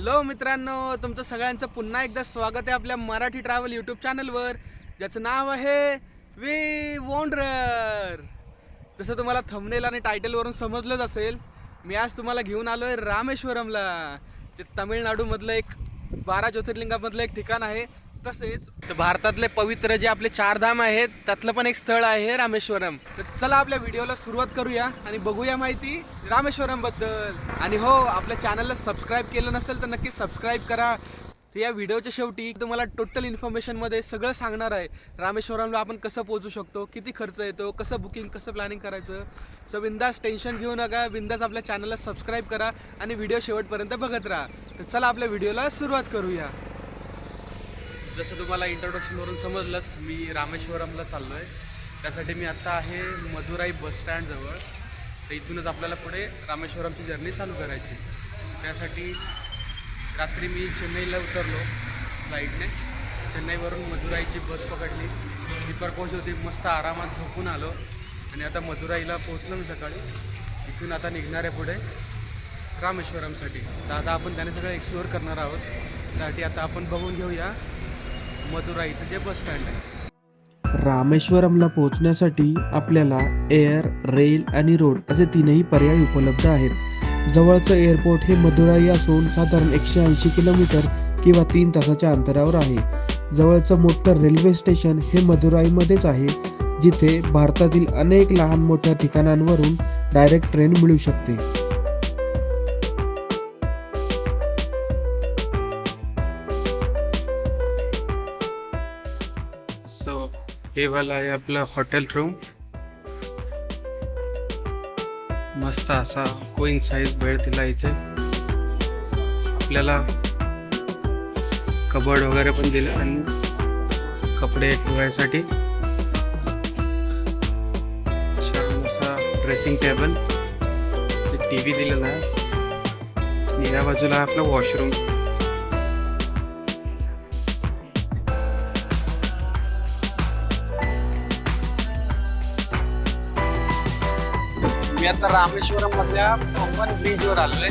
Hello मित्रांनो तुमचं सगळ्यांचं पुन्हा एकदा स्वागत आहे आपल्या मराठी ट्रॅव्हल यूट्यूब चॅनलवर ज्याचं नाव आहे वी वोंडर जसं तुम्हाला थंबनेल आणि टायटलवरून समजलंच असेल मी आज तुम्हाला घेऊन आलो आहे रामेश्वरमला ते तामिळनाडूमधलं एक बारा ज्योतिर्लिंगामधलं एक ठिकाण आहे. तसेच भारतातले पवित्र जे आपले चार धाम आहेत त्यातलं पण एक स्थळ आहे रामेश्वरम. तर चला आपल्या व्हिडिओला सुरुवात करूया आणि बघूया माहिती रामेश्वरमबद्दल आणि हो आपल्या चॅनलला सबस्क्राईब केलं नसेल तर नक्की सबस्क्राईब करा. तर या व्हिडिओच्या शेवटी तुम्हाला टोटल इन्फॉर्मेशनमध्ये सगळं सांगणार आहे रामेश्वरमला आपण कसं पोहोचू शकतो किती खर्च येतो कसं बुकिंग कसं प्लॅनिंग करायचं. सो बिंदास टेन्शन घेऊ नका बिंदास आपल्या चॅनलला सबस्क्राईब करा आणि व्हिडिओ शेवटपर्यंत बघत राहा. तर चला आपल्या व्हिडिओला सुरुवात करूया. जसं तुम्हाला इंट्रोडक्शनवरून समजलंच मी रामेश्वरमला चाललो आहे त्यासाठी मी आत्ता आहे मदुराई बस स्टँडजवळ तर इथूनच आपल्याला पुढे रामेश्वरमची जर्नी चालू करायची. त्यासाठी रात्री मी चेन्नईला उतरलो फ्लाईटने चेन्नईवरून मधुराईची बस पकडली. स्लीपर कोच होती मस्त आरामात झोपून आलो. आणि आता मधुराईला पोहोचलो मी सकाळी. इथून आता निघणार आहे पुढे रामेश्वरमसाठी. तर आता आपण त्याने सगळं एक्सप्लोअर करणार आहोत. त्यासाठी आता आपण बघून घेऊया. मदुराईचं जे बस स्टँड आहे. रामेश्वरमला पोहोचण्यासाठी आपल्याला एअर रेल आणि रोड असे तीनही पर्याय उपलब्ध आहेत. जवळचं एअरपोर्ट हे मदुराई असून साधारण एकशे ऐंशी किलोमीटर किंवा तीन तासाच्या अंतरावर आहे. जवळचं मोठं रेल्वे स्टेशन हे मदुराईमध्येच आहे जिथे भारतातील अनेक लहान मोठ्या ठिकाणांवरून डायरेक्ट ट्रेन मिळू शकते. हे वाला आहे आपलं हॉटेल रूम मस्त असा कोईन साईज बेड दिला इथे. आपल्याला कबड वगैरे पण दिले आणि कपडे ठेवायसाठी. छान असा ड्रेसिंग टेबल टी व्ही दिलेला आहे. आणि या बाजूला आहे आपलं वॉशरूम मी आता रामेश्वरम मधल्या पंपन ब्रिज वर आलोय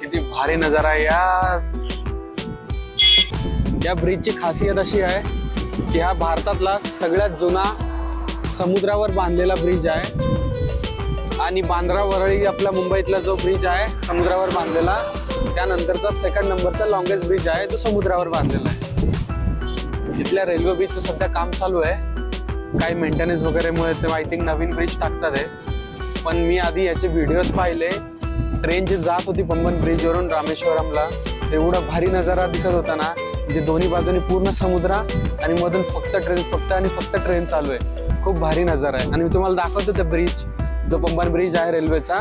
किती भारी नजारा आहे या या ब्रिजची खासियत अशी आहे की हा भारतातला सगळ्यात जुना समुद्रावर बांधलेला ब्रिज आहे. आणि बांद्रा वरळी आपला मुंबईतला जो ब्रिज आहे समुद्रावर बांधलेला त्यानंतरचा सेकंड नंबरचा लॉंगेस्ट ब्रिज आहे तो समुद्रावर बांधलेला आहे. इथल्या रेल्वे ब्रिजचं सध्या काम चालू आहे. काही मेंटेनन्स वगैरेमुळे ते आय थिंक नवीन ब्रिज टाकतात आहे पण मी आधी याचे व्हिडिओज पाहिले. ट्रेन जी जात होती पंबन ब्रिजवरून रामेश्वरमला एवढा भारी नजारा दिसत होता ना जे दोन्ही बाजूनी पूर्ण समुद्र आणि मधून फक्त ट्रेन फक्त आणि फक्त ट्रेन चालू आहे. खूप भारी नजारा आहे. आणि मी तुम्हाला दाखवतो ते ब्रिज जो पंबन ब्रिज आहे रेल्वेचा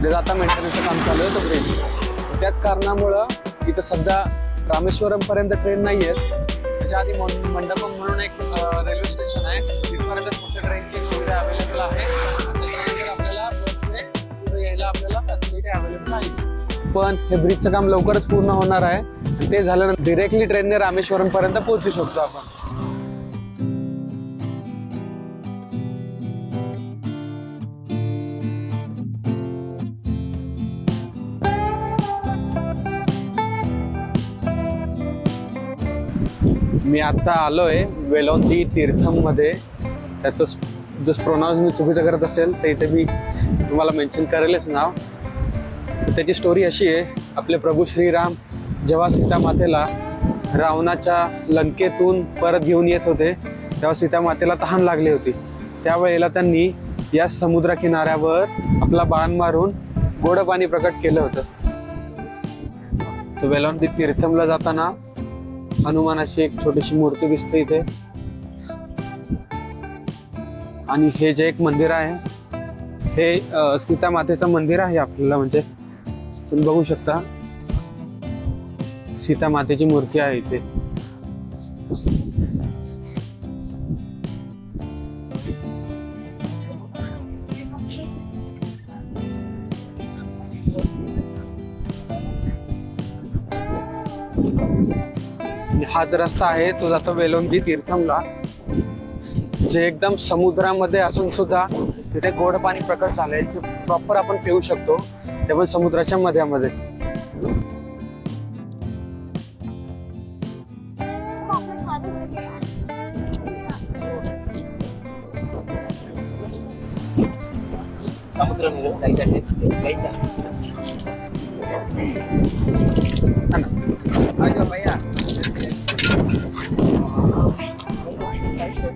ज्याचं आता मेंटेनन्सचं काम चालू आहे तो ब्रिज त्याच कारणामुळं इथं सध्या रामेश्वरमपर्यंत ट्रेन नाही आहेत त्याच्या आधी मंडपम म्हणून एक रेल्वे स्टेशन आहे. तिथपर्यंत फक्त ट्रेनची सुविधा अवेलेबल आहे. त्याच्यानंतर आपल्याला बसने पुढे यायला आपल्याला फॅसिलिटी अवेलेबल आहे पण हे ब्रिजचं काम लवकरच पूर्ण होणार आहे. ते झाल्यानंतर डिरेक्टली ट्रेनने रामेश्वरम पर्यंत पोहोचू शकतो आपण. मी आत्ता आलो आहे वेलोंदी तीर्थममध्ये. त्याचं जस प्रोनाऊन्स मी चुकीचं करत असेल तर इथे मी तुम्हाला मेन्शन करेलच नाव. त्याची स्टोरी अशी आहे आपले प्रभू श्रीराम जेव्हा सीतामातेला रावणाच्या लंकेतून परत घेऊन येत होते तेव्हा सीतामातेला तहान लागली होती. त्यावेळेला त्यांनी या समुद्रकिनाऱ्यावर आपला बाण मारून गोड पाणी प्रकट केलं होतं. तर वेलोंती तीर्थमला जाताना हनुमानाची एक छोटीशी मूर्ती दिसते इथे. आणि हे जे एक मंदिर आहे हे सीता मातेचं मंदिर आहे आपल्याला म्हणजे तुम्ही बघू शकता. सीता मातेची मूर्ती आहे इथे. हा जो रस्ता आहे तो जातो वेलोंदी तीर्थमला जे एकदम समुद्रामध्ये असून सुद्धा तिथे गोड पाणी प्रकट झालंय जे प्रॉपर आपण पिऊ शकतो ते पण समुद्राच्या मध्यामध्ये.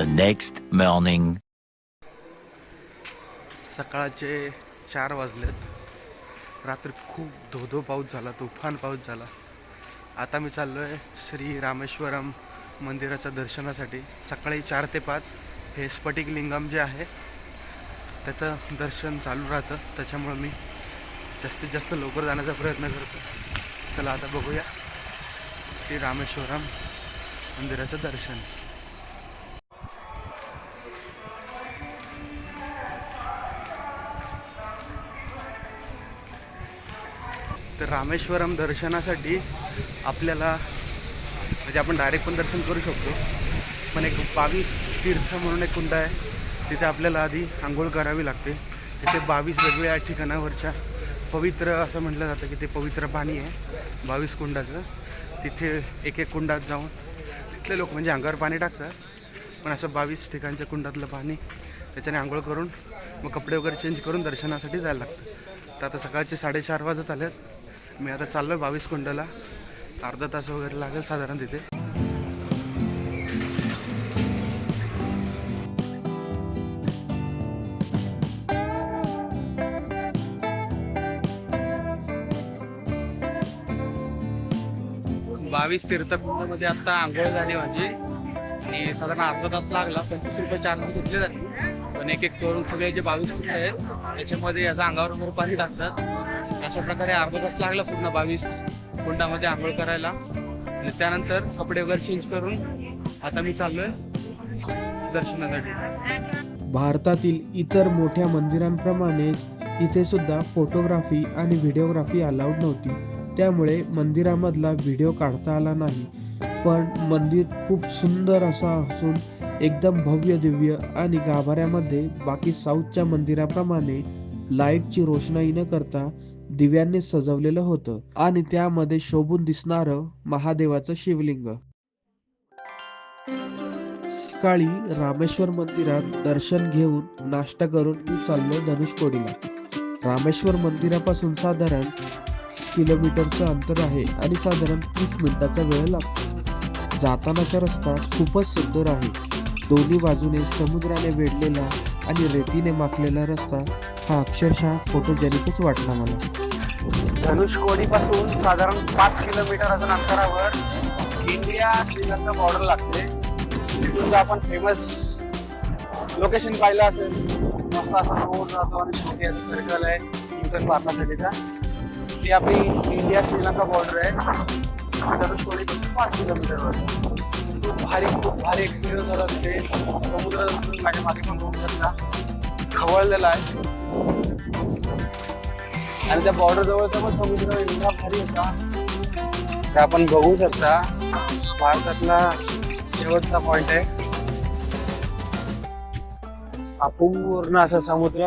The next morning. सकाळचे चार वाजलेत. रात्री खूप धोधो पाऊस झाला तुफान पाऊस झाला. आता मी चाललो आहे श्री रामेश्वरम मंदिराच्या दर्शनासाठी. सकाळी चार ते पाच हे स्फटिक लिंगम जे आहे त्याचं दर्शन चालू राहतं. त्याच्यामुळं मी जास्तीत जास्त लवकर जाण्याचा प्रयत्न करतो. चला आता बघूया श्री रामेश्वरम मंदिराचं दर्शन. तर रामेश्वरम दर्शनासाठी आपल्याला म्हणजे आपण डायरेक्ट पण दर्शन करू शकतो. पण एक बावीस तीर्थ म्हणून एक कुंड आहे. तिथे आपल्याला आधी आंघोळ करावी लागते. तिथे बावीस वेगवेगळ्या ठिकाणावरच्या पवित्र असं म्हटलं जातं की ते पवित्र पाणी आहे. बावीस कुंडाचं. तिथे एक एक कुंडात जाऊन तिथले लोक म्हणजे अंगावर पाणी टाकतात. पण असं बावीस ठिकाणच्या कुंडातलं पाणी त्याच्याने आंघोळ करून मग कपडे वगैरे चेंज करून दर्शनासाठी जायला लागतं. तर आता सकाळचे साडेचार वाजत आलेत. मी आता चाललो आहे बावीस कुंडाला अर्धा तास वगैरे लागेल साधारण तिथे. बावीस तीर्थकुंडामध्ये आता आंघोळ झाली माझी. आणि साधारण अर्धा तास लागला पंचवीस रुपये चार्जेस घेतले जाते पण एक एक करून सगळे जे बावीस कुंड आहेत त्याच्यामध्ये याचा अंगावर वगैरे पाणी टाकतात. अशा प्रकारे अर्धा तास लागला पूर्ण बावीस कुंडामध्ये आंघोळ करायला. आणि त्यानंतर कपडे वगैरे चेंज करून आता मी चाललोय दर्शनासाठी. भारतातील इतर मोठ्या मंदिरांप्रमाणेच इथे सुद्धा फोटोग्राफी आणि व्हिडिओग्राफी अलाउड नव्हती. त्यामुळे मंदिरामधला व्हिडिओ काढता आला नाही. पण मंदिर खूप सुंदर असा असून एकदम भव्य दिव्य आणि गाभाऱ्यामध्ये बाकी साऊथच्या मंदिराप्रमाणे लाईटची रोषणाई न करता दिव्यांनी सजवलेलं होतं आणि त्यामध्ये शोभून दिसणारं महादेवाचं शिवलिंग. सकाळी रामेश्वर मंदिरात दर्शन घेऊन नाश्ता करून मी चाललो धनुषकोडीला. रामेश्वर मंदिरापासून साधारण किलोमीटरचं अंतर आहे आणि साधारण तीस मिनिटाचा वेळ लागतो. जातानाचा रस्ता खूपच सुंदर आहे. दोन्ही बाजूने समुद्राने वेढलेला आणि रेतीने माखलेला रस्ता हा अक्षरशः फोटोजेनिकच वाटला मला. धनुषकोडीपासून साधारण पाच किलोमीटर अजून अंतरावर इंडिया श्रीलंका बॉर्डर लागते. तिथून जर आपण फेमस लोकेशन पाहिलं असेल. मस्त असं रोड जातो आणि शेवटी असं सर्कल आहे. न्यूटन मारण्यासाठीचा ती आपली इंडिया श्रीलंका बॉर्डर आहे. धनुषकोडीपासून पाच किलोमीटरवर खूप भारी खूप भारी एक्सपिरियन्स झाला तिथे. समुद्र माझ्या मागे पण बघू शकता. खवळलेला आहे. आणि त्या बॉर्डर जवळचा पण समुद्र एवढा भारी होता ते आपण बघू शकता. भारतातला शेवटचा पॉइंट आहे. अपूर्ण असा समुद्र.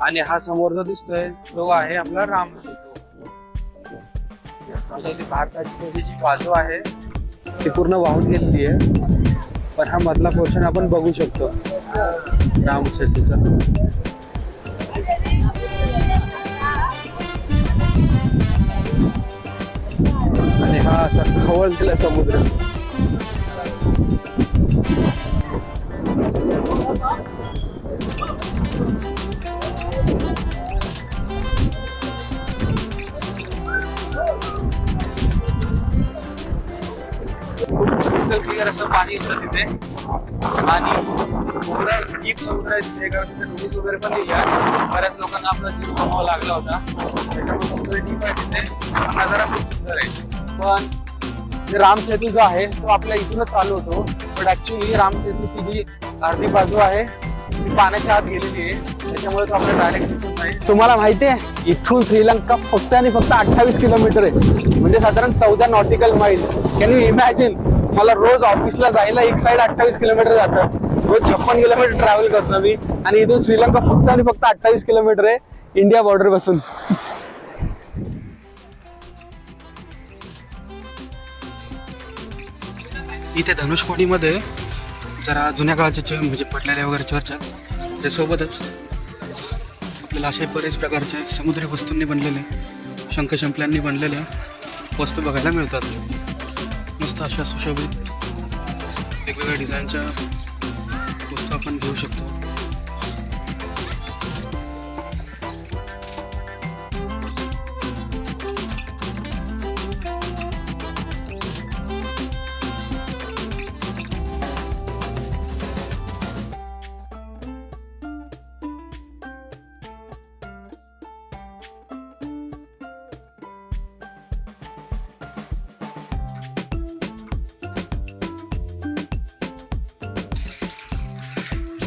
आणि हा समोर जो दिसतोय तो आहे आपला राम. भारताची जी बाजू आहे ती पूर्ण वाहून गेलेली आहे. पण हा मधला पोर्शन आपण बघू शकतो. राम सेतूचा असा खवळलेला समुद्र क्लिअर पाणी येतं तिथे आणि पूर्ण समुद्र आहे तिथे कारण वगैरे पण दिली बऱ्याच लोकांना आपला जीव गमावा लागला होता. त्याच्यामुळे समुद्र डीप आहे तिथे. नजारा खूप सुंदर आहे. पण जे राम सेतू जो आहे तो आपल्या इथूनच चालू होतो. पण ऍक्च्युली राम सेतूची जी अर्धी बाजू आहे ती पाण्याच्या आत गेलेली आहे. त्याच्यामुळे तो आपल्याला डायरेक्ट दिसत नाही. तुम्हाला माहिती आहे इथून श्रीलंका फक्त आणि फक्त अठ्ठावीस किलोमीटर आहे. म्हणजे साधारण चौदा nautical mile. Can you imagine मला रोज ऑफिसला जायला एक साईड अठ्ठावीस किलोमीटर जातं. रोज छप्पन किलोमीटर ट्रॅव्हल करतो मी. आणि इथून श्रीलंका फक्त आणि फक्त अठ्ठावीस किलोमीटर आहे इंडिया बॉर्डरपासून. इथे धनुषकोडीमध्ये जरा जुन्या काळाचे च म्हणजे पडलेल्या वगैरे चर्च त्यासोबतच आपल्याला असे बरेच प्रकारचे समुद्री वस्तूंनी बनलेले शंखशंपल्यांनी बनलेल्या वस्तू बघायला मिळतात. मस्त अशा सुशोभित वेगवेगळ्या डिझाईनच्या वस्तू आपण घेऊ शकतो.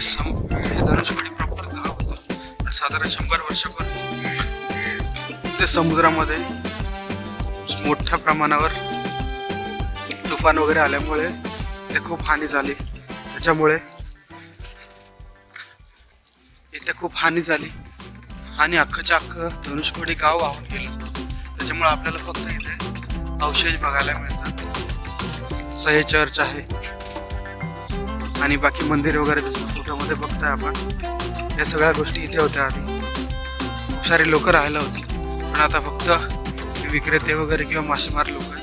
हे सम हे प्रॉपर गाव होतं. साधारण शंभर वर्षापूर्वी ते समुद्रामध्ये मोठ्या प्रमाणावर तुफान वगैरे आल्यामुळे ते खूप हानी झाली. त्याच्यामुळे इथे खूप हानी झाली. आणि अख्खच्या अख्खं धनुषकोडी गाव वाहून गेलं. त्याच्यामुळे आपल्याला फक्त इथे अवशेष बघायला मिळतात. सहे चर्च आहे. आणि बाकी मंदिर वगैरे जसं फोटोमध्ये बघताय आपण या सगळ्या गोष्टी इथे होत्या आधी. खूप सारे लोक राहायला होती पण आता फक्त विक्रेते वगैरे किंवा मासेमार लोक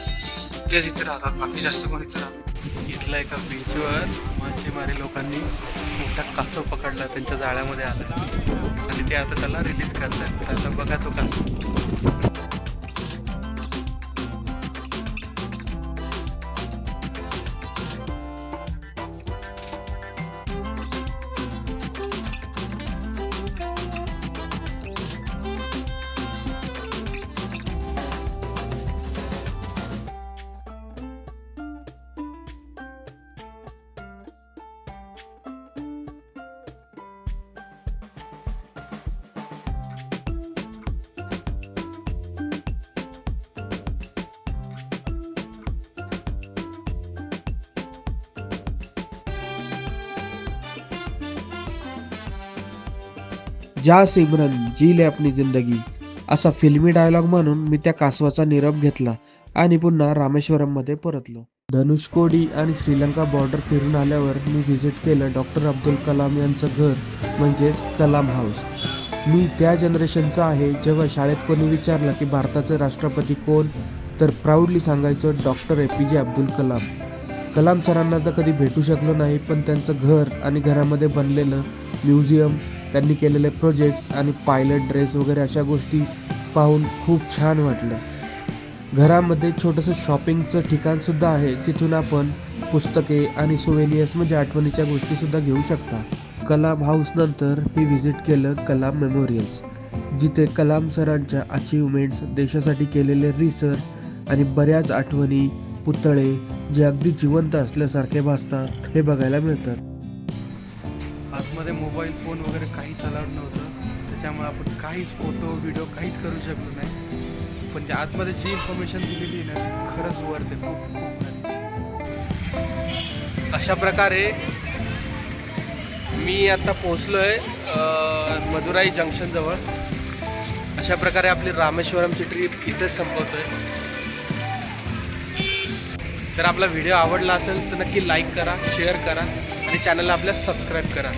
तेच इथे राहतात बाकी जास्त कोणी तर राहत इथल्या एका बीचवर मासेमारी लोकांनी मोठा कासव पकडला त्यांच्या जाळ्यामध्ये आला. आणि ते आता त्याला रिलीज करतात आता बघा तो कासव. जा सिमरन जी ले अपनी जिंदगी. असा फिल्मी डायलॉग म्हणून मी त्या कासवाचा निरोप घेतला आणि पुन्हा रामेश्वरममध्ये परतलो. धनुषकोडी आणि श्रीलंका बॉर्डर फिरून आल्यावर मी व्हिजिट केलं डॉक्टर अब्दुल कलाम यांचं घर म्हणजेच कलाम हाऊस मी त्या जनरेशनचा आहे जेव्हा शाळेत कोणी विचारलं की भारताचे राष्ट्रपती कोण तर प्राऊडली सांगायचं डॉक्टर ए पी जे अब्दुल कलाम. कलाम सरांना तर कधी भेटू शकलो नाही पण त्यांचं घर आणि घरामध्ये बनलेलं म्युझियम त्यांनी केलेले प्रोजेक्ट्स आणि पायलट ड्रेस वगैरे अशा गोष्टी पाहून खूप छान वाटलं. घरामध्ये छोटंसं शॉपिंगचं ठिकाणसुद्धा आहे तिथून आपण पुस्तके आणि सुवेनियर्स म्हणजे आठवणीच्या गोष्टीसुद्धा घेऊ शकता. कलाम हाऊसनंतर मी व्हिजिट केलं कलाम मेमोरियल्स जिथे कलाम सरांच्या अचीवमेंट्स देशासाठी केलेले रिसर्च आणि बऱ्याच आठवणी पुतळे जे अगदी जिवंत असल्यासारखे भासतात हे बघायला मिळतात. मध्ये मोबाईल फोन वगैरे काहीच अलाउड नव्हतं. त्याच्यामुळे आपण काहीच फोटो व्हिडिओ काहीच करू शकलो नाही. पण त्या आतमध्ये जी इन्फॉर्मेशन दिलेली आहे ना ती खरंच वरते अशा प्रकारे मी आता पोचलो आहे मदुराई जंक्शनजवळ अशा प्रकारे आपली रामेश्वरमची ट्रीप इथेच आहे तर आपला व्हिडिओ आवडला असेल तर नक्की लाईक करा शेअर करा आणि चॅनलला आपल्या सबस्क्राईब करा.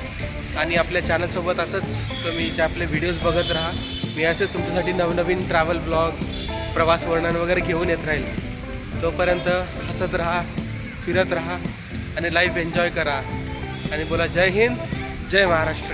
आणि आपल्या चॅनलसोबत असंच तुम्हीचे आपले व्हिडिओज बघत राहा. मी असेच तुमच्यासाठी नवनवीन ट्रॅव्हल ब्लॉग्स प्रवास वर्णन वगैरे घेऊन येत राहील. तोपर्यंत हसत राहा फिरत राहा आणि लाईफ एन्जॉय करा. आणि बोला जय हिंद जय महाराष्ट्र.